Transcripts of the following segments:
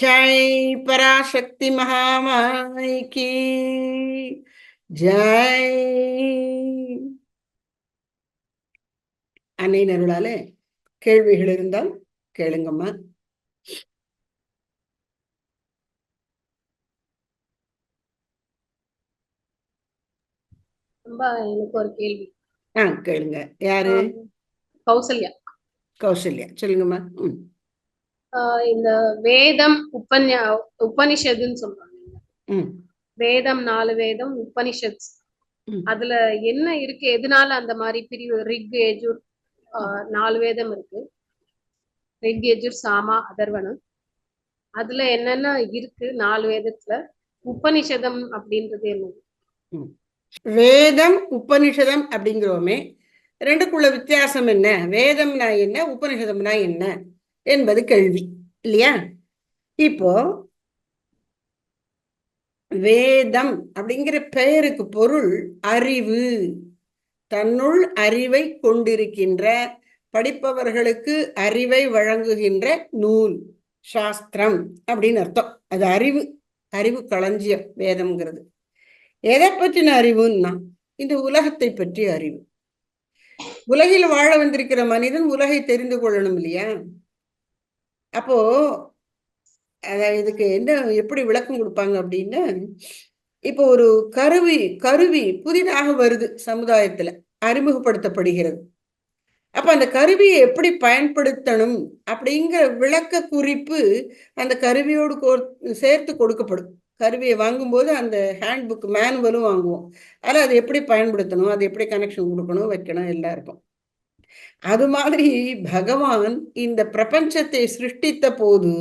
ஜெய் பராசக்தி மகாமாய்க்கு ஜெய் அன்னை நருளாலே கேள்விகள் இருந்தால் கேளுங்கம்மா. எனக்கு ஒரு கேள்வி. ஆ கேளுங்க. யாரு? கௌசல்யா. கௌசல்யா. சொல்லுங்கம்மா. ம். இந்த வேதம் உபன்யா உபனிஷத்துன்னு சொல்றாங்க. வேதம் நாலு வேதம் உபனிஷத். அதுல என்ன இருக்கு? எதனால அந்த மாதிரி பிரிவு? ரிக் ஆஹ் நாலு வேதம் இருக்கு. ரிக் யஜுர் சாமா அதர்வனம் அதுல என்னென்ன இருக்கு நாலு வேதத்துல? உபனிஷதம் அப்படின்றது என்னது? வேதம் உபனிஷதம் அப்படிங்கிறோமே ரெண்டுக்குள்ள வித்தியாசம் என்ன? வேதம்னா என்ன உபனிஷதம்னா என்ன? என்பது கேள்வி இல்லையா? இப்போ வேதம் அப்படிங்கிற பெயருக்கு பொருள் அறிவு. தன்னுள் அறிவை கொண்டிருக்கின்ற படிப்பவர்களுக்கு அறிவை வழங்குகின்ற நூல் சாஸ்திரம் அப்படின்னு அர்த்தம். அது அறிவு அறிவு களஞ்சியம் வேதம்ங்கிறது. எதை பற்றின அறிவுன்னா இந்த உலகத்தை பற்றிய அறிவு. உலகில் வாழ வந்திருக்கிற மனிதன் உலகை தெரிந்து கொள்ளணும் இல்லையா? அப்போ இதுக்கு என்ன எப்படி விளக்கம் கொடுப்பாங்க அப்படின்னா இப்போ ஒரு கருவி கருவி புதிதாக வருது சமுதாயத்துல அறிமுகப்படுத்தப்படுகிறது. அப்ப அந்த கருவியை எப்படி பயன்படுத்தணும் அப்படிங்கிற விளக்க குறிப்பு அந்த கருவியோடு கோ சேர்த்து கொடுக்கப்படும். கருவியை வாங்கும்போது அந்த ஹேண்ட் புக் மேனுவலும் வாங்குவோம். அதில் அதை எப்படி பயன்படுத்தணும் அது எப்படி கனெக்ஷன் கொடுக்கணும் வைக்கணும் எல்லாம் இருக்கும். அது மாதிரி பகவான் இந்த பிரபஞ்சத்தை சிருஷ்டித்த போது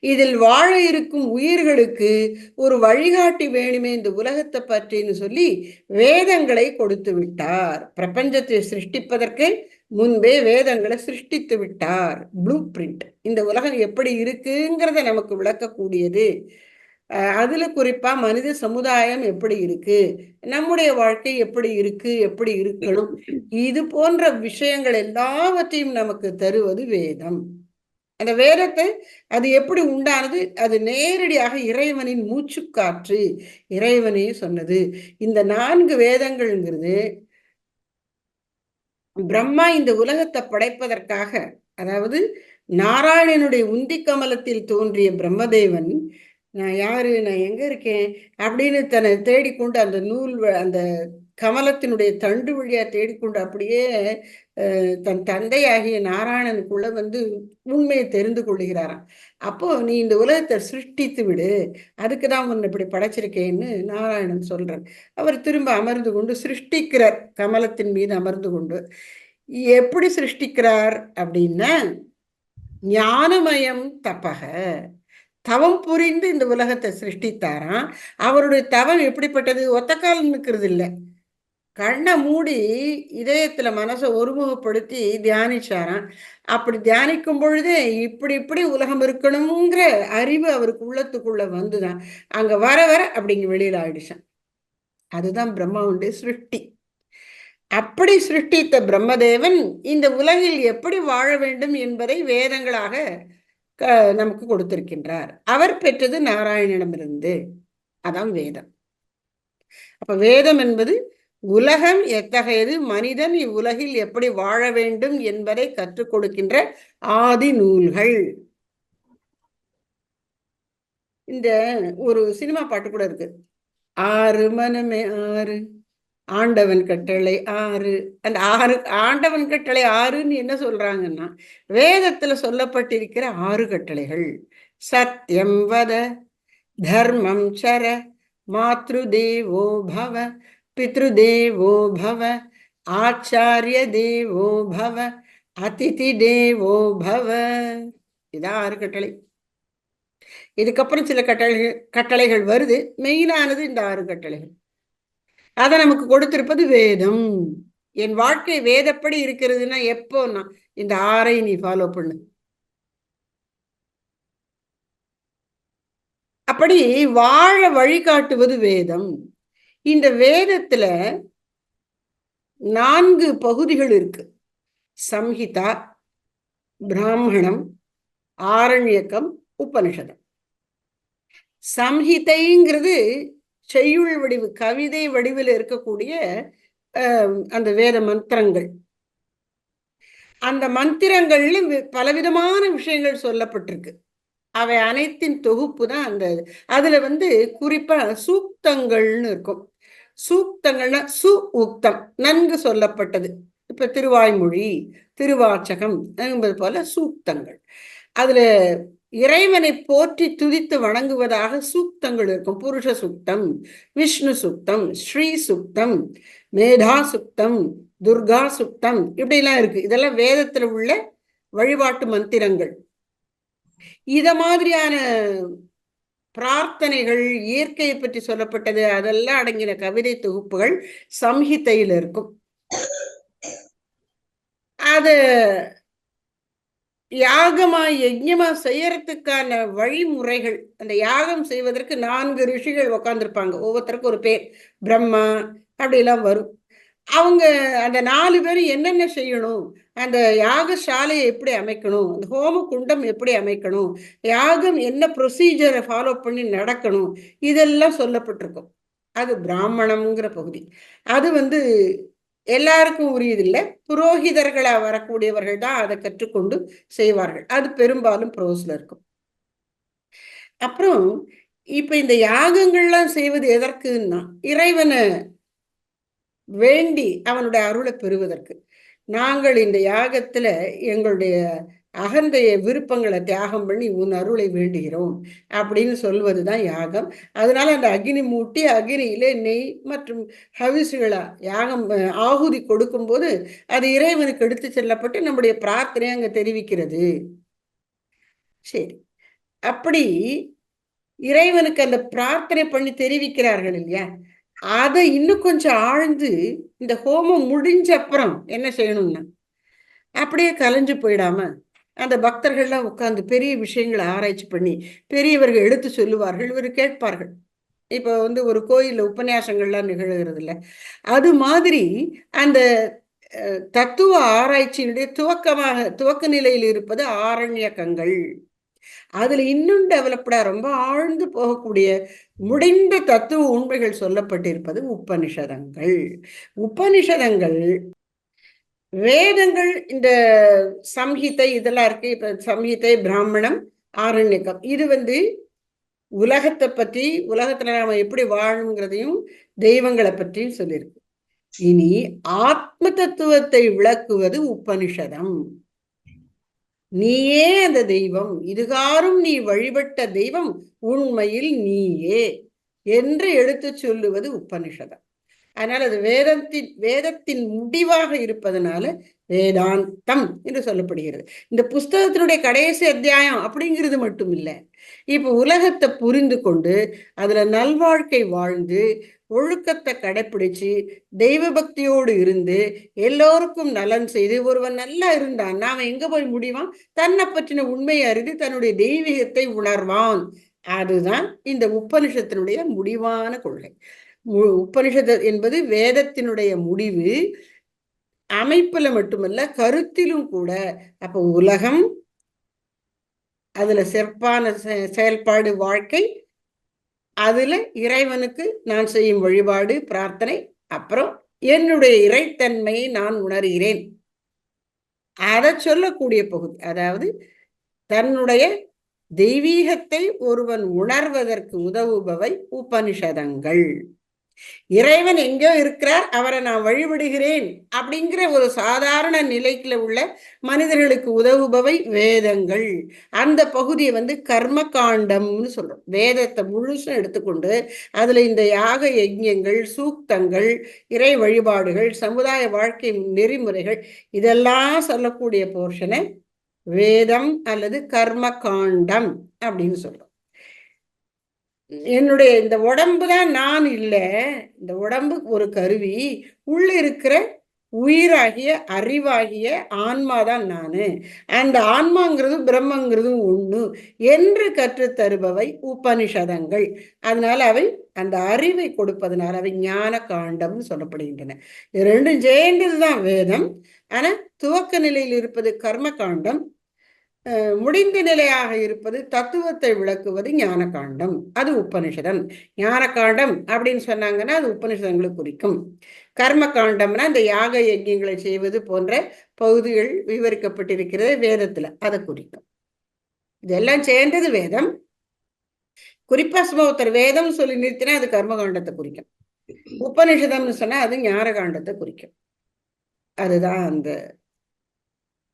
இதில் வாழ இருக்கும் உயிர்களுக்கு ஒரு வழிகாட்டி வேணுமே இந்த உலகத்தை பற்றின்னு சொல்லி வேதங்களை கொடுத்து விட்டார். பிரபஞ்சத்தை சிருஷ்டிப்பதற்கு முன்பே வேதங்களை சிருஷ்டித்து விட்டார். ப்ளூ பிரிண்ட் இந்த உலகம் எப்படி இருக்குங்கிறத நமக்கு விளக்கக்கூடியது. அதுல குறிப்பா மனித சமுதாயம் எப்படி இருக்கு? நம்முடைய வாழ்க்கை எப்படி இருக்கு? எப்படி இருக்கணும்? இது போன்ற விஷயங்கள் எல்லாவற்றையும் நமக்கு தருவது வேதம். அந்த வேதத்தை அது எப்படி உண்டானது? அது நேரடியாக இறைவனின் மூச்சுக்காற்று. இறைவனே சொன்னது. இந்த நான்கு வேதங்கள்ங்கிறது பிரம்மா இந்த உலகத்தை படைப்பதற்காக அதாவது நாராயணனுடைய உந்தி கமலத்தில் தோன்றிய பிரம்மதேவன் நான் யாரு? நான் எங்க இருக்கேன்? அப்படின்னு தன்னை தேடிக்கொண்டு அந்த நூல் வ- அந்த கமலத்தினுடைய தண்டு வழியா தேடிக்கொண்டு அப்படியே தன் தந்தையாகிய நாராயணனுக்குள்ள வந்து உண்மையை தெரிந்து கொள்கிறாராம் அப்போ நீ இந்த உலகத்தை சிருஷ்டித்து விடு. அதுக்கு தான் உன்னை இப்படி படைச்சிருக்கேன்னு நாராயணன் சொல்றார். அவர் திரும்ப அமர்ந்து கொண்டு சிருஷ்டிக்கிறார் கமலத்தின் மீது அமர்ந்து கொண்டு. எப்படி சிருஷ்டிக்கிறார் அப்படின்னா ஞானமயம் தப்பக. தவம் புரிந்து இந்த உலகத்தை சிருஷ்டித்தாராம். அவருடைய தவம் எப்படிப்பட்டது? ஒத்தக்கால் நிற்கிறது இல்லை கண்ணை மூடி இதயத்துல மனசை ஒருமுகப்படுத்தி தியானிச்சாராம். அப்படி தியானிக்கும் பொழுதே இப்படி இப்படி உலகம் இருக்கணுங்கிற அறிவு அவருக்கு உள்ளத்துக்குள்ள வந்துதான். அங்க வர வர அப்படிங்க வெளியில ஆயிடுச்சான் அதுதான் பிரம்மாவுடைய சிருஷ்டி. அப்படி சிருஷ்டித்த பிரம்மதேவன் இந்த உலகில் எப்படி வாழ வேண்டும் என்பதை வேதங்களாக நமக்கு கொடுத்திருக்கின்றார். அவர் பெற்றது நாராயணனிடமிருந்து. அதான் வேதம். அப்ப வேதம் என்பது உலகம் எத்தகையது மனிதன் இவ்வுலகில் எப்படி வாழ வேண்டும் என்பதை கற்றுக் கொடுக்கின்ற ஆதி நூல்கள். இந்த ஒரு சினிமா பாட்டு கூட இருக்கு. ஆறு மனமே ஆறு. ஆண்டவன் கட்டளை ஆறு. அந்த ஆறு ஆண்டவன் கட்டளை ஆறுன்னு என்ன சொல்றாங்கன்னா வேதத்துல சொல்லப்பட்டிருக்கிற ஆறு கட்டளைகள். சத்தியம் வத தர்மம் சர மாத்ரு தேவோ பவ பித்ரு தேவோ பவ ஆச்சாரிய தேவோ பவ அதிதி தேவோ பவ. இதான் ஆறு கட்டளை. இதுக்கப்புறம் சில கட்டளைகள் கட்டளைகள் வருது. மெயினானது இந்த ஆறு கட்டளைகள். அதை நமக்கு கொடுத்திருப்பது வேதம். என் வாழ்க்கை வேதப்படி இருக்கிறதுனா நான் இந்த ஆறை நீ ஃபாலோ பண்ணு. அப்படி வாழ வழிகாட்டுவது வேதம். இந்த வேதத்துல நான்கு பகுதிகள் இருக்கு. சம்ஹிதா பிராமணம் ஆரண்யக்கம் உபனிஷதம். சம்ஹிதைங்கிறது செய்யுள் வடிவு கவிதை வடிவில் இருக்கக்கூடிய அந்த வேத மந்திரங்கள். அந்த மந்திரங்கள்ல பலவிதமான விஷயங்கள் சொல்லப்பட்டிருக்கு. அவை அனைத்தின் தொகுப்பு தான் அந்த அதுல வந்து குறிப்பா சூக்தங்கள்னு இருக்கும். சூக்தங்கள்னா சு உக்தம் நன்கு சொல்லப்பட்டது. இப்ப திருவாய்மொழி திருவாச்சகம் என்பது போல சூக்தங்கள். அதுல இறைவனை போற்றி துதித்து வணங்குவதாக சூக்தங்கள் இருக்கும். புருஷ சுக்தம் விஷ்ணு சுக்தம் ஸ்ரீ சுக்தம் மேதா சுக்தம் துர்கா சுக்தம் இப்படிலாம் இருக்கு. இதெல்லாம் வேதத்துல உள்ள வழிபாட்டு மந்திரங்கள். இத மாதிரியான பிரார்த்தனைகள் இயற்கையை பற்றி சொல்லப்பட்டது அதெல்லாம் அடங்கின கவிதை தொகுப்புகள் சம்ஹிதையில் இருக்கும். அது யாகமா யஜ்யமா செய்யறதுக்கான வழிமுறைகள் அந்த யாகம் செய்வதற்கு நான்கு ரிஷிகள் உட்காந்துருப்பாங்க ஒவ்வொருத்தருக்கும் ஒரு பேர் பிரம்மா அப்படிலாம் வரும். அவங்க அந்த நாலு பேரும் என்னென்ன செய்யணும்? அந்த யாகசாலையை எப்படி அமைக்கணும்? அந்த ஹோம குண்டம் எப்படி அமைக்கணும்? யாகம் என்ன ப்ரொசீஜரை ஃபாலோ பண்ணி நடக்கணும்? இதெல்லாம் சொல்லப்பட்டிருக்கும். அது பிராமணம்ங்கிற பகுதி. அது வந்து எல்லாருக்கும் உரியதில்லை. புரோகிதர்களா வரக்கூடியவர்கள் தான் அதை கற்றுக்கொண்டு செய்வார்கள். அது பெரும்பாலும் ப்ரோஸ்ல இருக்கும். அப்புறம் இப்ப இந்த யாகங்கள்லாம் செய்வது எதற்குன்னா இறைவனை வேண்டி அவனுடைய அருளை பெறுவதற்கு. நாங்கள் இந்த யாகத்துல எங்களுடைய அகந்தைய விருப்பங்களை தியாகம் பண்ணி உன் அருளை வேண்டுகிறோம் அப்படின்னு சொல்வது தான் யாகம். அதனால அந்த அக்னி மூட்டி அக்னியிலே நெய் மற்றும் ஹவிசுகளா யாகம் ஆகுதி கொடுக்கும்போது அது இறைவனுக்கு எடுத்து செல்லப்பட்டு நம்முடைய பிரார்த்தனை அங்கே தெரிவிக்கிறது. சரி. அப்படி இறைவனுக்கு அந்த பிரார்த்தனை பண்ணி தெரிவிக்கிறார்கள் இல்லையா? அதை இன்னும் கொஞ்சம் ஆழ்ந்து இந்த ஹோமம் முடிஞ்ச அப்புறம் என்ன செய்யணும்னா அப்படியே கலைஞ்சு போயிடாம அந்த பக்தர்கள்லாம் உட்காந்து பெரிய விஷயங்களை ஆராய்ச்சி பண்ணி பெரியவர்கள் எடுத்து சொல்லுவார்கள் இவர் கேட்பார்கள். இப்போ வந்து ஒரு கோயிலில் உபன்யாசங்கள்லாம் நிகழ்கிறது இல்லை அது மாதிரி அந்த தத்துவ ஆராய்ச்சியினுடைய துவக்கமாக துவக்க நிலையில் இருப்பது ஆரண்யக்கங்கள் அதுல இன்னும் டெவலப்டா ரொம்ப ஆழ்ந்து போகக்கூடிய முடிந்த தத்துவ உண்மைகள் சொல்லப்பட்டிருப்பது உபனிஷதங்கள். உபனிஷதங்கள் வேதங்கள் இந்த சம்ஹிதை இதெல்லாம் இருக்கு. இப்ப சம்ஹிதை பிராமணம் ஆரண்யக்கம் இது வந்து உலகத்தை பற்றி உலகத்துல நாம எப்படி வாழணுங்கிறதையும் தெய்வங்களை பற்றியும் சொல்லியிருக்கு இனி ஆத்ம தத்துவத்தை விளக்குவது உபனிஷதம். நீயே அந்த தெய்வம். இதுகாரும் நீ வழிபட்ட தெய்வம் உண்மையில் நீயே என்று எடுத்து சொல்லுவது உபனிஷதம். அதனால அது வேதத்தின் வேதத்தின் முடிவாக இருப்பதனால வேதாந்தம் என்று சொல்லப்படுகிறது. இந்த புஸ்தகத்தினுடைய கடைசி அத்தியாயம் அப்படிங்கிறது மட்டும் இல்லை. இப்போ உலகத்தை புரிந்து கொண்டு அதுல நல்வாழ்க்கை வாழ்ந்து ஒழுக்கத்தை கடைப்பிடிச்சு தெய்வ பக்தியோடு இருந்து எல்லோருக்கும் நலன் செய்து ஒருவன் நல்லா இருந்தான் அவன் எங்க போய் முடிவான் தன்னை பற்றின உண்மையை அறிந்து தன்னுடைய தெய்வீகத்தை உணர்வான். அதுதான் இந்த உபனிஷத்தினுடைய முடிவான கொள்கை. மு- என்பது வேதத்தினுடைய முடிவு அமைப்புல மட்டுமல்ல கருத்திலும் கூட. அப்ப உலகம் அதுல சிறப்பான செ- செயல்பாடு வாழ்க்கை அதுல இறைவனுக்கு நான் செய்யும் வழிபாடு பிரார்த்தனை அப்புறம் என்னுடைய இறைத்தன்மையை நான் உணர்கிறேன். அதை சொல்லக்கூடிய பகுதி அதாவது தன்னுடைய தெய்வீகத்தை ஒருவன் உணர்வதற்கு உதவுபவை உபனிஷதங்கள். இறைவன் எங்கேயோ இருக்கிறார் அவரை நான் வழிபடுகிறேன் அப்படிங்கிற ஒரு சாதாரண நிலைக்குல உள்ள மனிதர்களுக்கு உதவுபவை வேதங்கள். அந்த பகுதியை வந்து கர்ம காண்டம்னு சொல்றோம். வேதத்தை முழுசும் எடுத்துக்கொண்டு அதுல இந்த யாக யஜ்யங்கள் சூக்தங்கள் இறை வழிபாடுகள் சமுதாய வாழ்க்கை நெறிமுறைகள் இதெல்லாம் சொல்லக்கூடிய போர்ஷனை வேதம் அல்லது கர்ம காண்டம் அப்படின்னு சொல்றோம். என்னுடைய இந்த உடம்பு தான் நான் இல்லை. இந்த உடம்பு ஒரு கருவி. உள்ள இருக்கிற உயிராகிய அறிவாகிய ஆன்மா தான் நானு. அந்த ஆன்மாங்கிறதும் பிரம்மங்கிறதும் ஒண்ணு என்று கற்றுத் தருபவை உபனிஷதங்கள். அதனால அவை அந்த அறிவை கொடுப்பதனால அவை ஞான காண்டம்னு சொல்லப்படுகின்றன. இது ரெண்டும் சேர்ந்ததுதான் வேதம். ஆனா துவக்க நிலையில் இருப்பது கர்ம காண்டம் முடிந்த நிலையாக இருப்பது தத்துவத்தை விளக்குவது ஞான காண்டம் அது உபனிஷதம். ஞான காண்டம் அப்படின்னு சொன்னாங்கன்னா அது உபனிஷதங்களை குறிக்கும். கர்ம காண்டம்னா இந்த யாக யஜ்யங்களை செய்வது போன்ற பகுதிகள் விவரிக்கப்பட்டிருக்கிறது வேதத்துல. அதை குறிக்கும். இதெல்லாம் சேர்ந்தது வேதம். குறிப்பா சும்மா ஒருத்தர் வேதம் சொல்லி நிறுத்தினா அது கர்மகாண்டத்தை குறிக்கும். உபனிஷதம்னு சொன்னா அது ஞான காண்டத்தை குறிக்கும். அதுதான் அந்த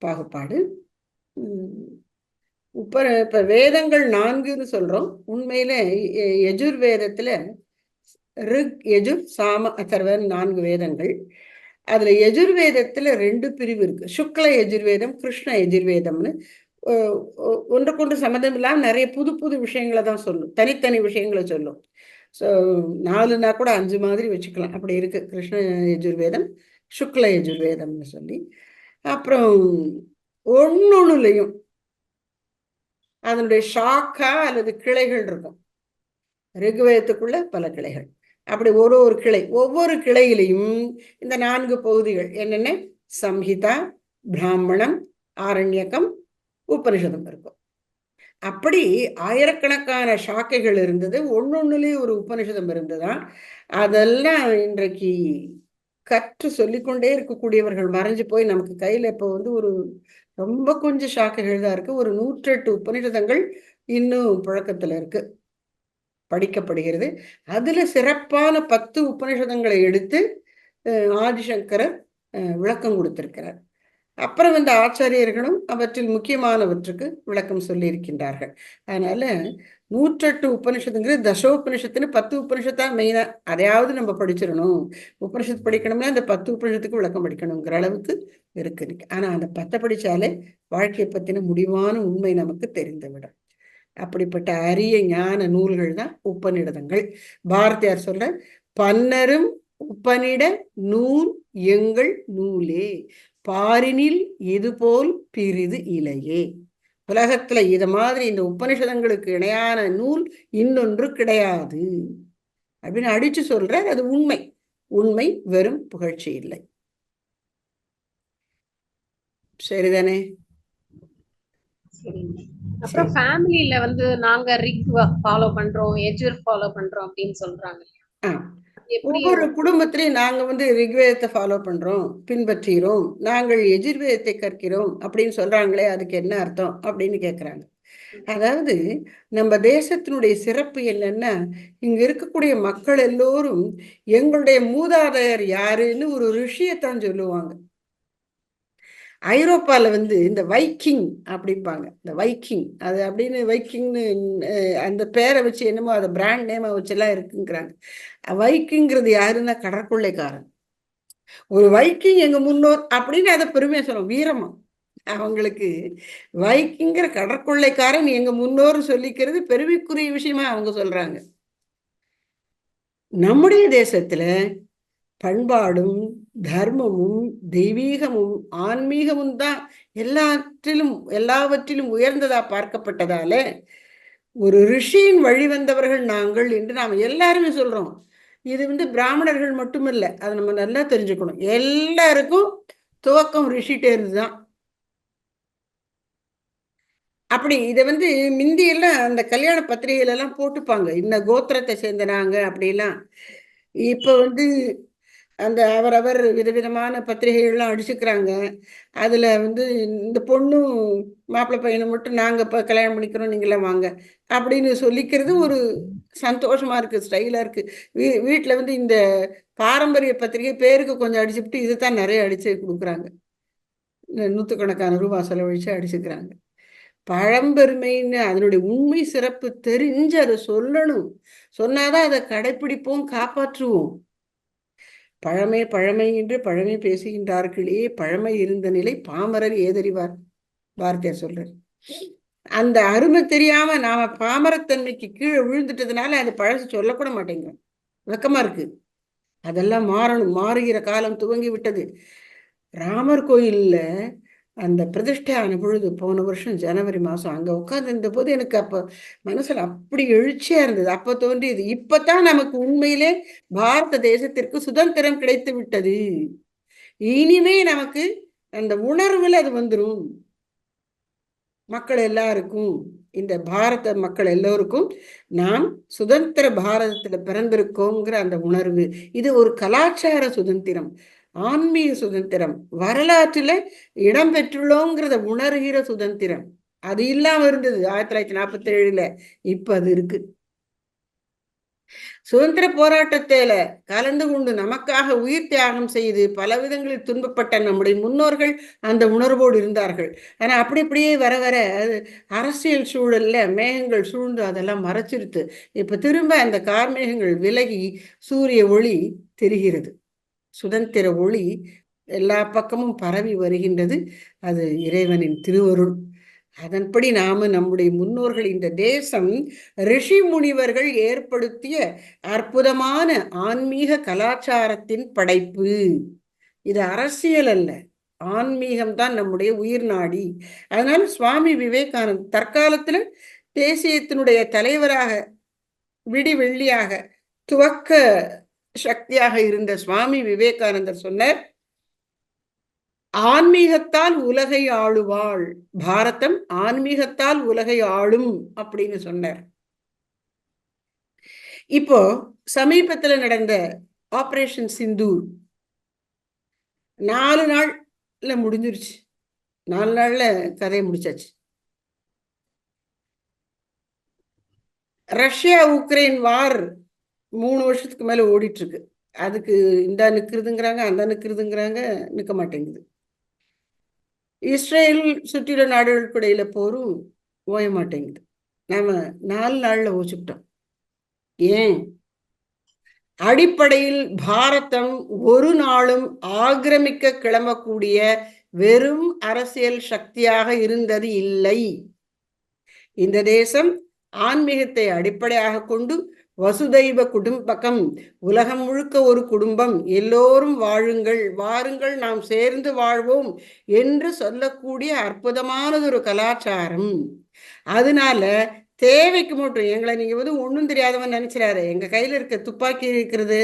பாகுபாடு. இப்ப இப்ப வேதங்கள் நான்குன்னு சொல்றோம். உண்மையில எஜுர் வேதத்துல ரிக் எஜுர் சாம அத்தர்வன் நான்கு வேதங்கள். அதுல எஜுர்வேதத்துல ரெண்டு பிரிவு இருக்கு. சுக்ல எஜுர்வேதம் கிருஷ்ண எஜுர்வேதம்னு ஒன்றுக்கொன்று சம்மந்தம் இல்லாமல் நிறைய புது புது விஷயங்களை தான் சொல்லும். தனித்தனி விஷயங்களை சொல்லும். ஸோ நாலுனா கூட அஞ்சு மாதிரி வச்சுக்கலாம். அப்படி இருக்கு. கிருஷ்ண யஜுர்வேதம் சுக்ல யஜுர்வேதம்னு சொல்லி. அப்புறம் ஒன்னொன்னுலையும் அதனுடைய ஷாக்கா அல்லது கிளைகள் இருக்கும். ரிகுவேதத்துக்குள்ள பல கிளைகள். அப்படி ஒரு ஒரு கிளை ஒவ்வொரு கிளையிலையும் இந்த நான்கு பகுதிகள் என்னென்ன? சம்ஹிதா பிராமணம் ஆரண்யகம் உபனிஷதம் இருக்கும். அப்படி ஆயிரக்கணக்கான சாக்கைகள் இருந்தது. ஒன்னொன்னுலேயும் ஒரு உபனிஷதம் இருந்ததுதான் அதெல்லாம் இன்றைக்கு கற்று சொல்லிக்கொண்டே இருக்கக்கூடியவர்கள் மறைஞ்சு போய் நமக்கு கையில இப்போ வந்து ஒரு ரொம்ப கொஞ்சம் சாக்கைகள் தான் இருக்குது ஒரு நூற்றெட்டு உபனிஷதங்கள் இன்னும் புழக்கத்துல இருக்கு. படிக்கப்படுகிறது. அதில் சிறப்பான பத்து உபனிஷதங்களை எடுத்து அஹ், ஆதிசங்கரர் விளக்கம் கொடுத்திருக்கிறார். அப்புறம் வந்து ஆச்சாரியர்களும் அவற்றில் முக்கியமானவற்றுக்கு விளக்கம் சொல்லியிருக்கின்றார்கள். அதனால நூற்றெட்டு உபனிஷத்துங்கிறது தசோபனிஷத்துன்னு பத்து உபனிஷத்தா மெயினா அதையாவது நம்ம படிச்சிடணும். உபனிஷத்து படிக்கணும்னா அந்த பத்து உபனிஷத்துக்கு விளக்கம் படிக்கணுங்கிற அளவுக்கு இருக்கு ஆனா அந்த பத்தை படிச்சாலே வாழ்க்கையை பத்தின முடிவான உண்மை நமக்கு தெரிந்துவிடும். அப்படிப்பட்ட அரிய ஞான நூல்கள் தான் உப்பநிடதங்கள் பாரதியார் சொல்ற பன்னரும் உப்பனிட நூல் எங்கள் நூலே. பாரினில் இதுபோல் பிரிது இலையே. உலகத்துல இது மாதிரி இந்த உபனிஷதங்களுக்கு இணையான நூல் இன்னொன்று கிடையாது. அப்படின்னு அடிச்சு சொல்ற அது உண்மை. உண்மை வெறும் புகழ்ச்சி இல்லை. சரிதானே? அப்புறம் ஃபேமிலில வந்து நாங்க ரிக் ஃபாலோ பண்றோம் எஜுர் ஃபாலோ பண்றோம் அப்படின்னு சொல்றாங்க ஒவ்வொரு குடும்பத்திலையும் நாங்க வந்து ரிக்வேதத்தை ஃபாலோ பண்றோம் பின்பற்றுகிறோம் நாங்கள் எஜுர்வேதத்தை கற்கிறோம் அப்படின்னு சொல்றாங்களே அதுக்கு என்ன அர்த்தம் அப்படின்னு கேக்குறாங்க. அதாவது நம்ம தேசத்தினுடைய சிறப்பு என்னன்னா இங்க இருக்கக்கூடிய மக்கள் எல்லோரும் எங்களுடைய மூதாதையர் யாருன்னு ஒரு ரிஷியத்தான் சொல்லுவாங்க. ஐரோப்பால வந்து இந்த வைக்கிங் அப்படிம்பாங்க. இந்த வைக்கிங். அது அப்படின்னு வைக்கிங்னு அந்த பேரை வச்சு என்னமோ அதை பிராண்ட் நேமா வச்செல்லாம் இருக்குங்கிறாங்க. வைக்கிங்கிறது யாருன்னா கடற்கொள்ளைக்காரன். ஒரு வைக்கிங் எங்க முன்னோர் அப்படின்னு அதை பெருமையா சொல்லுவோம். வீரமா அவங்களுக்கு வைக்கிங்கிற கடற்கொள்ளைக்காரன் எங்க முன்னோர் சொல்லிக்கிறது பெருமைக்குரிய விஷயமா அவங்க சொல்றாங்க. நம்முடைய தேசத்துல பண்பாடும் தர்மமும் தெய்வீகமும் ஆன்மீகமும் தான் எல்லாற்றிலும் எல்லாவற்றிலும் உயர்ந்ததா பார்க்கப்பட்டதால ஒரு ரிஷியின் வழி வந்தவர்கள் நாங்கள் என்று நாம் எல்லாருமே சொல்றோம். இது வந்து பிராமணர்கள் மட்டுமல்ல அதை நம்ம நல்லா தெரிஞ்சுக்கணும். எல்லாருக்கும் துவக்கம் ரிஷிட்டேருந்து இருந்துதான். அப்படி இதை வந்து மிந்தியெல்லாம் அந்த கல்யாண பத்திரிகையிலெல்லாம் போட்டுப்பாங்க. இந்த கோத்திரத்தை சேர்ந்த நாங்க அப்படிலாம். இப்போ வந்து அந்த அவரவர் விதவிதமான பத்திரிகைகள்லாம் அடிச்சுக்கிறாங்க. அதுல வந்து இந்த பொண்ணும் மாப்பிள்ளை பையனை மட்டும் நாங்க இப்ப கல்யாணம் பண்ணிக்கிறோம் நீங்களாம் வாங்க அப்படின்னு சொல்லிக்கிறது ஒரு சந்தோஷமா இருக்கு ஸ்டைலா இருக்கு. வீ வீட்டுல வந்து இந்த பாரம்பரிய பத்திரிகை பேருக்கு கொஞ்சம் அடிச்சுட்டு இதுதான் நிறைய அடிச்சு கொடுக்குறாங்க. நூற்றுக்கணக்கான ரூபாய் செலவழிச்சு அடிச்சுக்கிறாங்க. பழம்பெருமைன்னு அதனுடைய உண்மை சிறப்பு தெரிஞ்சு அதை சொல்லணும். சொன்னாதான் அதை கடைப்பிடிப்போம் காப்பாற்றுவோம். பழமை பழமை என்று பழமை பேசுகின்றார்களே பழமை இருந்த நிலை பாமரர் ஏதறிவார் பாரதியார் சொல்றார். அந்த அருமை தெரியாம நாம பாமரத்தன்மைக்கு கீழே விழுந்துட்டதுனால அது பழசு சொல்லக்கூட மாட்டேங்கிறோம் வெக்கமா இருக்கு. அதெல்லாம் மாறணும். மாறுகிற காலம் துவங்கி விட்டது. ராமர் கோயில்ல அந்த பிரதிஷ்டை ஆன பொழுது போன வருஷம் ஜனவரி மாதம் அங்கே உட்கார்ந்து போது எனக்கு அப்போ மனசில் அப்படி எழுச்சியா இருந்தது. அப்போ தோன்றியது. இப்போ தான் நமக்கு உண்மையிலே பாரத தேசத்திற்கு சுதந்திரம் கிடைத்து விட்டது. இனிமே நமக்கு அந்த உணர்வுல அது வந்துடும் மக்கள் எல்லாருக்கும் இந்த பாரத மக்கள் எல்லோருக்கும் நாம் சுதந்திர பாரதத்துல பிறந்திருக்கோங்கிற அந்த உணர்வு. இது ஒரு கலாச்சார சுதந்திரம். ஆன்மீக சுதந்திரம் வரலாற்றுல இடம்பெற்றுள்ளோங்கிறத உணர்கிற சுதந்திரம். அது இல்லாம இருந்தது ஆயிரத்தி தொள்ளாயிரத்தி நாற்பத்தி ஏழுல இப்ப அது இருக்கு. சுதந்திர போராட்டத்தில கலந்து கொண்டு நமக்காக உயிர் தியாகம் செய்து பல விதங்களில் துன்பப்பட்ட நம்முடைய முன்னோர்கள் அந்த உணர்வோடு இருந்தார்கள். ஆனா அப்படி அப்படியே வர வர அது அரசியல் சூழல்ல மேகங்கள் சூழ்ந்து அதெல்லாம் மறைச்சிருத்து இப்ப திரும்ப அந்த கார்மேகங்கள் விலகி சூரிய ஒளி தெரிகிறது. சுதந்திர ஒளி எல்லா பக்கமும் பரவி வருகின்றது. அது இறைவனின் திருவருள். அதன்படி நாம நம்முடைய முன்னோர்கள் இந்த தேசம் ரிஷி முனிவர்கள் ஏற்படுத்திய அற்புதமான ஆன்மீக கலாச்சாரத்தின் படைப்பு. இது அரசியல் அல்ல. ஆன்மீகம் தான் நம்முடைய உயிர் நாடி. அதனால சுவாமி விவேகானந்த் தற்காலத்துல தேசியத்தினுடைய தலைவராக விடி வெள்ளியாக துவக்க சக்தியாக இருந்த சுவாமி விவேகானந்தர் சொன்னார் ஆன்மீகத்தால் உலகை ஆளுவாள் பாரதம் ஆன்மீகத்தால் உலகை ஆளும் அப்படின்னு சொன்னார். இப்போ சமீபத்துல நடந்த ஆபரேஷன் சிந்தூர் நாலு நாள்ல முடிஞ்சிருச்சு. நாலு நாள்ல கதையை முடிச்சாச்சு. ரஷ்யா உக்ரைன் வார் மூணு வருஷத்துக்கு மேலே ஓடிட்டுருக்கு. அதுக்கு இந்த நிற்கிறதுங்கிறாங்க அந்த நிற்கிறதுங்கிறாங்க நிற்க மாட்டேங்குது. இஸ்ரேல் சுற்றியுள்ள நாடுகளுக்கு இடையில போரும் ஓய மாட்டேங்குது. நாம நாலு நாள்ல ஓச்சுக்கிட்டோம். ஏன்? அடிப்படையில் பாரதம் ஒரு நாளும் ஆக்கிரமிக்க கிளம்பக்கூடிய வெறும் அரசியல் சக்தியாக இருந்தது இல்லை. இந்த தேசம் ஆன்மீகத்தை அடிப்படையாக கொண்டு வசுதைவ குடும்பகம் உலகம் முழுக்க ஒரு குடும்பம். எல்லோரும் வாழுங்கள் வாருங்கள் நாம் சேர்ந்து வாழ்வோம் என்று சொல்லக்கூடிய அற்புதமானதொரு கலாச்சாரம். அதனால தேவைக்கு மட்டும் எங்களை நீங்க வந்து ஒன்றும் தெரியாதவன் நினைச்சிடாரு எங்க கையில இருக்க துப்பாக்கி இருக்கிறது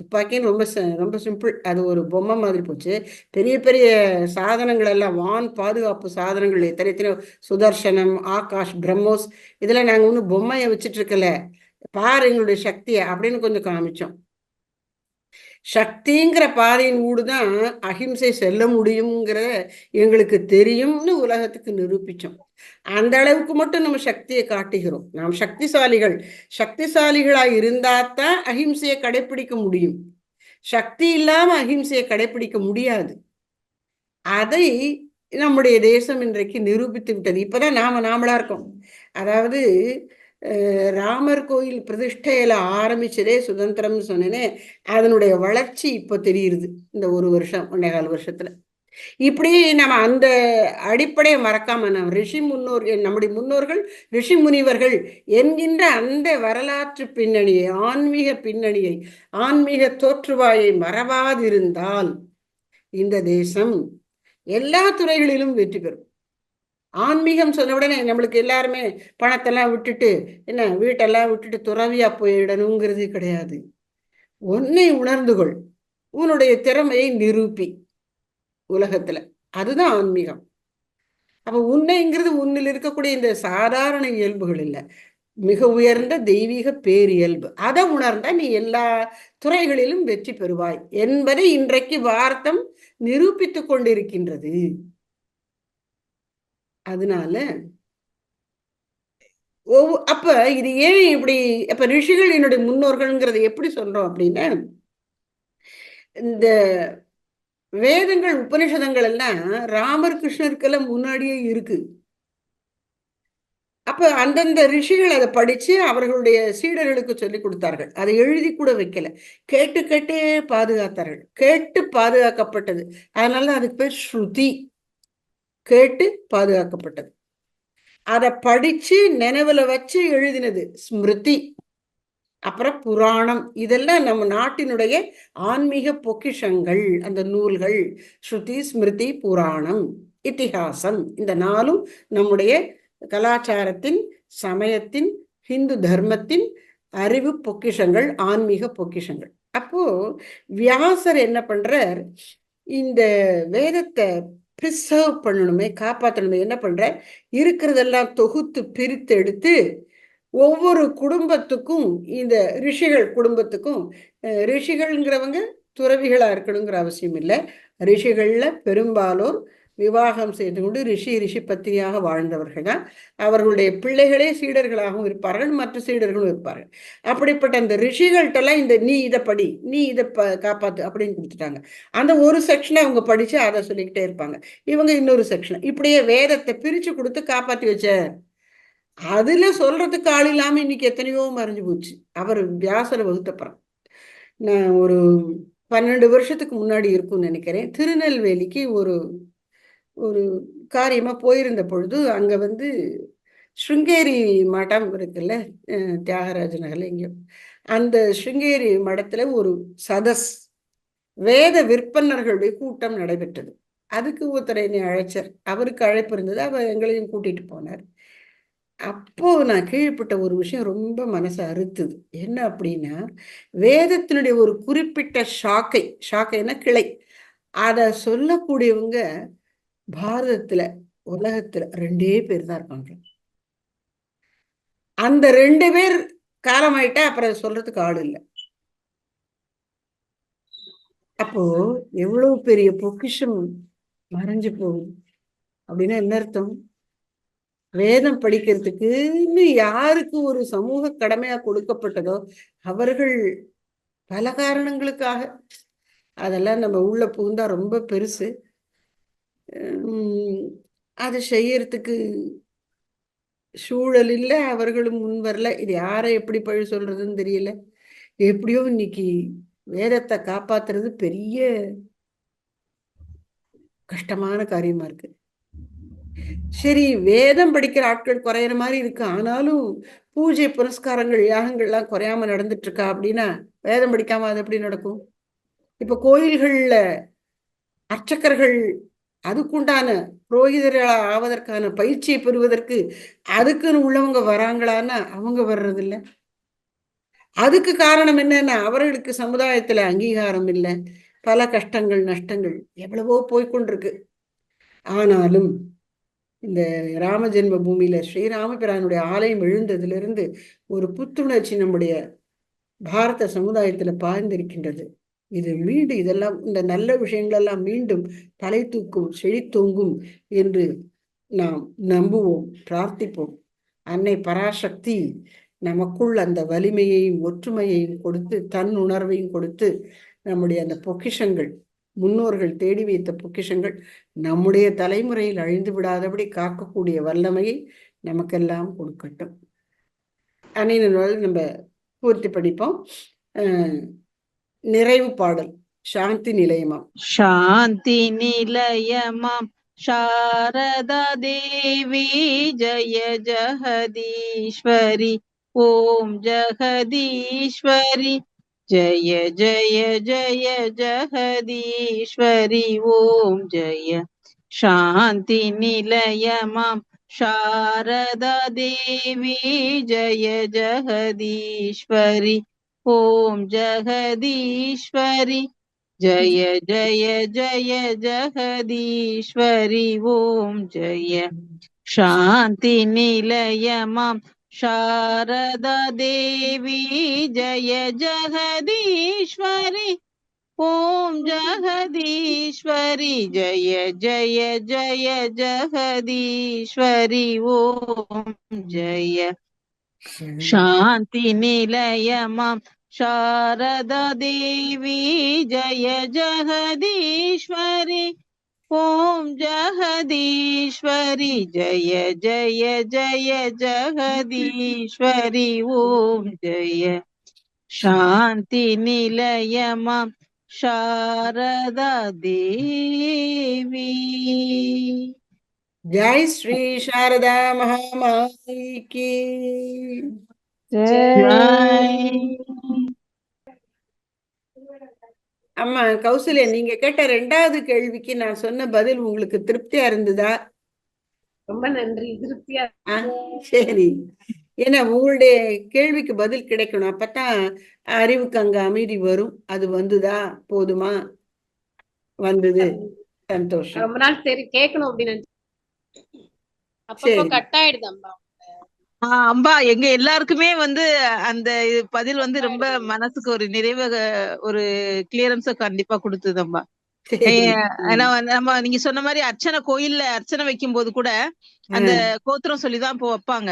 துப்பாக்கின்னு ரொம்ப ரொம்ப சிம்பிள் அது ஒரு பொம்மை மாதிரி போச்சு. பெரிய பெரிய சாதனங்கள் எல்லாம் வான் பாதுகாப்பு சாதனங்கள் எத்தனை எத்தனை சுதர்சனம் ஆகாஷ் பிரம்மோஸ் இதெல்லாம் நாங்கள் ஒன்றும் பொம்மையை வச்சுட்டு இருக்கல. பாரு எங்களுடைய சக்தியை அப்படின்னு கொஞ்சம் காமிச்சோம். சக்திங்கிற பாதையின் ஊடுதான் அஹிம்சை செல்ல முடியுங்கிற எங்களுக்கு தெரியும்னு உலகத்துக்கு நிரூபிச்சோம். அந்த அளவுக்கு மட்டும் நம்ம சக்தியை காட்டுகிறோம். நாம் சக்திசாலிகள். சக்திசாலிகளா இருந்தாத்தான் அஹிம்சையை கடைபிடிக்க முடியும். சக்தி இல்லாம அஹிம்சையை கடைபிடிக்க முடியாது. அதை நம்முடைய தேசம் இன்றைக்கு நிரூபித்து விட்டது. இப்பதான் நாம நாமளா இருக்கோம். அதாவது ராமர் கோயில் பிரதிஷ்டையில ஆரம்பிச்சதே சுதந்திரம்னு சொன்னேனே அதனுடைய வளர்ச்சி இப்போ தெரியுது இந்த ஒரு வருஷம் ஒன்னே வருஷத்துல. இப்படி நம்ம அந்த அடிப்படையை மறக்காம நம்ம ரிஷி முன்னோர் நம்முடைய முன்னோர்கள் ரிஷி முனிவர்கள் என்கின்ற அந்த வரலாற்று பின்னணியை ஆன்மீக பின்னணியை ஆன்மீக தோற்றுவாயை மறவாதிருந்தால் இந்த தேசம் எல்லா துறைகளிலும் வெற்றி பெறும். ஆன்மீகம் சொன்ன உடனே நம்மளுக்கு எல்லாருமே பணத்தெல்லாம் விட்டுட்டு என்ன வீட்டெல்லாம் விட்டுட்டு துறவியா போயிடணுங்கிறது கிடையாது. உன்னை உணர்ந்து கொள். உன்னுடைய திறமையை நிரூபி. உலகத்துல. அதுதான் ஆன்மீகம். அப்ப உன்னைங்கிறது உன்னில் இருக்கக்கூடிய இந்த சாதாரண இயல்புகள் இல்லை. மிக உயர்ந்த தெய்வீக பேரியல்பு. அதை உணர்ந்தா நீ எல்லா துறைகளிலும் வெற்றி பெறுவாய் என்பதை இன்றைக்கு வார்த்தம் நிரூபித்துக் கொண்டிருக்கின்றது. அதனால ஒவ்வொரு அப்ப இது ஏன் இப்படி அப்ப ரிஷிகள் என்னுடைய முன்னோர்கள்ங்கிறத எப்படி சொல்றோம் அப்படின்னா இந்த வேதங்கள் உபனிஷதங்கள் எல்லாம் ராமர் கிருஷ்ணருக்கெல்லாம் முன்னாடியே இருக்கு. அப்ப அந்தந்த ரிஷிகள் அதை படிச்சு அவர்களுடைய சீடர்களுக்கு சொல்லி கொடுத்தார்கள். அதை எழுதி கூட வைக்கல. கேட்டு கேட்டே பாதுகாத்தார்கள். கேட்டு பாதுகாக்கப்பட்டது. அதனால அதுக்கு பேர் ஸ்ருதி. கேட்டு பாதுகாக்கப்பட்டது. அதை படிச்சு நினைவுல வச்சு எழுதினது ஸ்மிருதி. அப்புறம் புராணம். இதெல்லாம் நம்ம நாட்டினுடைய ஆன்மீக பொக்கிஷங்கள் அந்த நூல்கள். ஸ்ருதி ஸ்மிருதி புராணம் இத்திஹாசம். இந்த நாளும் நம்முடைய கலாச்சாரத்தின் சமயத்தின் ஹிந்து தர்மத்தின் அறிவு பொக்கிஷங்கள் ஆன்மீக பொக்கிஷங்கள். அப்போ வியாசர் என்ன பண்றார்? இந்த வேதத்தை ப்ரிசர்வ் பண்ணணுமே காப்பாற்றணுமே என்ன பண்ற? இருக்கிறதெல்லாம் தொகுத்து பிரித்து எடுத்து ஒவ்வொரு குடும்பத்துக்கும் இந்த ரிஷிகள் குடும்பத்துக்கும் ரிஷிகள்ங்கிறவங்க துறவிகளா இருக்கணுங்கிற அவசியம் இல்லை. ரிஷிகள்ல பெரும்பாலோர் விவாகம் செய்து கொண்டு ரிஷி ரிஷி பத்தினியாக வாழ்ந்தவர்கள். அவர்களுடைய பிள்ளைகளே சீடர்களாகவும் இருப்பார்கள் மற்ற சீடர்களும் இருப்பார்கள். அப்படிப்பட்ட அந்த ரிஷிகள்கிட்டலாம் இந்த நீ இதை படி நீ இதை ப காப்பாத்து அப்படின்னு கொடுத்துட்டாங்க. அந்த ஒரு செக்ஷனை அவங்க படிச்சு அதை சொல்லிக்கிட்டே இருப்பாங்க. இவங்க இன்னொரு செக்ஷன் இப்படியே வேதத்தை பிரிச்சு கொடுத்து காப்பாற்றி வச்ச. அதுல சொல்றதுக்கு ஆள் இல்லாமல் இன்னைக்கு எத்தனையோ மறைஞ்சு போச்சு. அவர் வியாசர வகுத்தப்புறம் நான் ஒரு பன்னெண்டு வருஷத்துக்கு முன்னாடி இருக்கும்னு நினைக்கிறேன். திருநெல்வேலிக்கு ஒரு ஒரு காரியமா போயிருந்த பொழுது அங்க வந்து ஸ்ருங்கேரி மடம் இருக்குல்ல தியாகராஜ நகர்ல எங்கேயோ அந்த ஸ்ருங்கேரி மடத்துல ஒரு சதஸ் வேத விற்பனர்களுடைய கூட்டம் நடைபெற்றது. அதுக்கு ஒருத்தர் என்னை அழைச்சார். அவருக்கு அழைப்பு இருந்தது. அவர் எங்களையும் கூட்டிட்டு போனார். அப்போ நான் கீழ்ப்பட்ட ஒரு விஷயம் ரொம்ப மனசை அறுத்துது. என்ன அப்படின்னா வேதத்தினுடைய ஒரு குறிப்பிட்ட ஷாக்கை ஷாக்கைன்னா கிளை. அதை சொல்லக்கூடியவங்க பாரதத்துல உலகத்துல ரெண்டே பேர் தான் இருக்காங்க. அந்த ரெண்டு பேர் காலமாயிட்டா அப்புறம் சொல்றதுக்கு ஆள் இல்லை. அப்போ எவ்வளவு பெரிய பொக்கிஷம் மறைஞ்சு போகுது. அப்படின்னா என்ன அர்த்தம்? வேதம் படிக்கிறதுக்கு இன்னும் யாருக்கு ஒரு சமூக கடமையா கொடுக்கப்பட்டதோ அவர்கள் பல காரணங்களுக்காக. அதெல்லாம் நம்ம உள்ள புகுந்தா ரொம்ப பெருசு. அதை செய்யறதுக்கு சூழல் இல்லை அவர்களும் முன் வரல. இது யாரை எப்படி பழி சொல்றதுன்னு தெரியல. எப்படியோ இன்னைக்கு வேதத்தை காப்பாத்துறது பெரிய கஷ்டமான காரியமா இருக்கு. சரி வேதம் படிக்கிற ஆட்கள் குறையிற மாதிரி இருக்கு. ஆனாலும் பூஜை புரஸ்காரங்கள் யாகங்கள்லாம் குறையாம நடந்துட்டு இருக்கா அப்படின்னா வேதம் படிக்காம அது எப்படி நடக்கும்? இப்ப கோயில்கள்ல அர்ச்சகர்கள் அதுக்குண்டான புரோகிதர்களா ஆவதற்கான பயிற்சியை பெறுவதற்கு அதுக்குன்னு உள்ளவங்க வராங்களான்னா அவங்க வர்றதில்ல. அதுக்கு காரணம் என்னன்னா அவர்களுக்கு சமுதாயத்துல அங்கீகாரம் இல்லை. பல கஷ்டங்கள் நஷ்டங்கள் எவ்வளவோ போய்கொண்டிருக்கு. ஆனாலும் இந்த ராம ஜென்ம பூமியில ஸ்ரீராமபிரானுடைய ஆலயம் எழுந்ததிலிருந்து ஒரு புத்துணர்ச்சி நம்முடைய பாரத சமுதாயத்துல பாய்ந்திருக்கின்றது. இது மீண்டும் இதெல்லாம் இந்த நல்ல விஷயங்களெல்லாம் மீண்டும் தலை தூக்கும் செழித்தோங்கும் என்று நாம் நம்புவோம் பிரார்த்திப்போம். அன்னை பராசக்தி நமக்குள் அந்த வலிமையையும் ஒற்றுமையையும் கொடுத்து தன் உணர்வையும் கொடுத்து நம்முடைய அந்த பொக்கிஷங்கள் முன்னோர்கள் தேடி வைத்த பொக்கிஷங்கள் நம்முடைய தலைமுறையில் அழிந்து விடாதபடி காக்கக்கூடிய வல்லமையை நமக்கெல்லாம் கொடுக்கட்டும். அன்னைய நாள் நம்ம பூர்த்தி படிப்போம் நிறைவு பாடல். சாந்தி நிலையமாம் சாந்தி நிலையமாம். சாரதா தேவி ஜய ஜகதீஸ்வரி. ஓம் ஜகதீஸ்வரி. ஜய ஜய ஜய ஜகதீஸ்வரி. ஓம் ஜய. சாந்தி நிலையமாம். சாரதா தேவி ஜய ஜகதீஸ்வரி. ॐ जगदीश्वरि जय जय जय जगदीश्वरि ॐ जय शान्ति निलय मां शारदा देवी जय जगदीश्वरि ॐ जगदीश्वरि जय जय जय जगदीश्वरि ॐ जय சாந்தி நிலையமாம் சாரதா தேவி ஜய ஜெகதீஸ்வரி ஓம் ஜெகதீஸ்வரி ஜய ஜய ஜய ஜெகதீஸ்வரி ஓம் ஜய சாந்தி நிலையமாம் சாரதா தேவி शारदा देवी ஜெய் ஸ்ரீ சாரதா மகாமாய்க்கு அம்மா கௌசல்யா நீங்க கேட்ட ரெண்டாவது கேள்விக்கு நான் சொன்ன பதில் உங்களுக்கு திருப்தியா இருந்ததா ரொம்ப நன்றி திருப்தியா ஆ, சரி ஏன்னா உங்களுடைய கேள்விக்கு பதில் கிடைக்கணும் அப்பதான் அறிவுக்கு அங்க அமைதி வரும் அது வந்துதா போதுமா வந்தது சந்தோஷம் ரொம்ப நாள் சரி கேட்கணும் அப்படின்னு அம்பா. ஆஹ் அம்பா எங்க எல்லாருக்குமே வந்து அந்த பதில் வந்து ரொம்ப மனசுக்கு ஒரு நிறைவு ஒரு கிளியரன்ஸ கண்டிப்பா கொடுத்தது அம்பா. நம்ம நீங்க சொன்ன மாதிரி அர்ச்சனை கோயில்ல அர்ச்சனை வைக்கும் போது கூட அந்த கோத்திரம் சொல்லிதான் இப்போ வைப்பாங்க.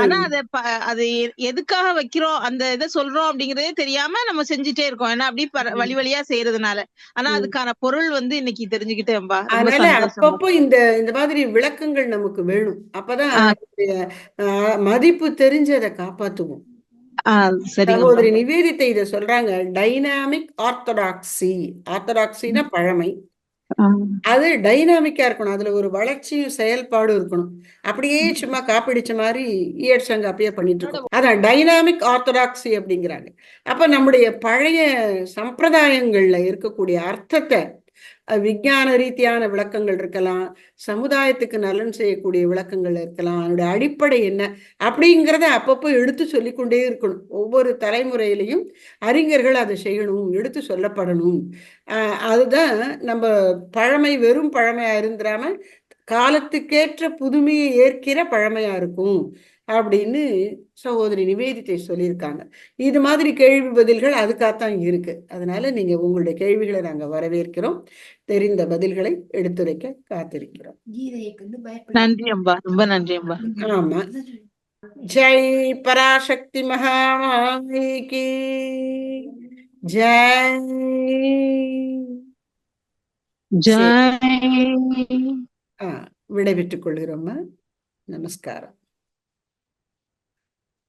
ஆனா அத அது எதுக்காக வைக்கிறோம்? அந்த இதை சொல்றோம் அப்படிங்கறதே தெரியாம நம்ம செஞ்சுட்டே இருக்கோம். ஏன்னா அப்படி வழி வழியா செய்யறதுனால. ஆனா. அதுக்கான பொருள் வந்து இன்னைக்கு தெரிஞ்சுக்கிட்டேன்பா அதனால அப்பப்போ இந்த இந்த மாதிரி விளக்கங்கள் நமக்கு வேணும். அப்பதான் மதிப்பு தெரிஞ்சு அதை காப்பாத்துவோம். சகோதரி நிவேதித்தை இத சொல்றாங்க. டைனாமிக் ஆர்த்தடாக்சி ஆர்த்தடாக்சினா பழமை. அது டைனாமிக்கா இருக்கணும். அதுல ஒரு வளர்ச்சியும் செயல்பாடும் இருக்கணும். அப்படியே சும்மா காப்பிடிச்ச மாதிரி ஈயட் சங்க அப்பயே பண்ணிட்டு இருக்கோம். அதான் டைனாமிக் ஆர்த்தடாக்சி அப்படிங்கிறாங்க. அப்ப நம்முடைய பழைய சம்பிரதாயங்கள்ல இருக்கக்கூடிய அர்த்தத்தை விஞ்ஞான ரீதியான விளக்கங்கள் இருக்கலாம் சமுதாயத்துக்கு நலன் செய்யக்கூடிய விளக்கங்கள் இருக்கலாம் அதனுடைய அடிப்படை என்ன அப்படிங்கிறத அப்பப்போ எடுத்து சொல்லிக்கொண்டே இருக்கணும். ஒவ்வொரு தலைமுறையிலையும் அறிஞர்கள் அதை செய்யணும் எடுத்து சொல்லப்படணும். அதுதான் நம்ம பழமை வெறும் பழமையா இருந்துடாம காலத்துக்கேற்ற புதுமையை ஏற்கிற பழமையா இருக்கும். அப்படின்னு சகோதரி நிவேதித்தை சொல்லியிருக்காங்க. இது மாதிரி கேள்வி பதில்கள் அதுக்காகத்தான் இருக்கு. அதனால நீங்க உங்களுடைய கேள்விகளை நாங்க வரவேற்கிறோம். தெரிந்த பதில்களை எடுத்துரைக்க காத்திருக்கிறோம். நன்றி அம்பா. ரொம்ப நன்றி அம்பா. ஆமா. ஜெய் பராசக்தி மகாமாயி கி ஜெய். ஜெய் விடைபெற்றுக் கொள்கிறோம்மா நமஸ்காரம்.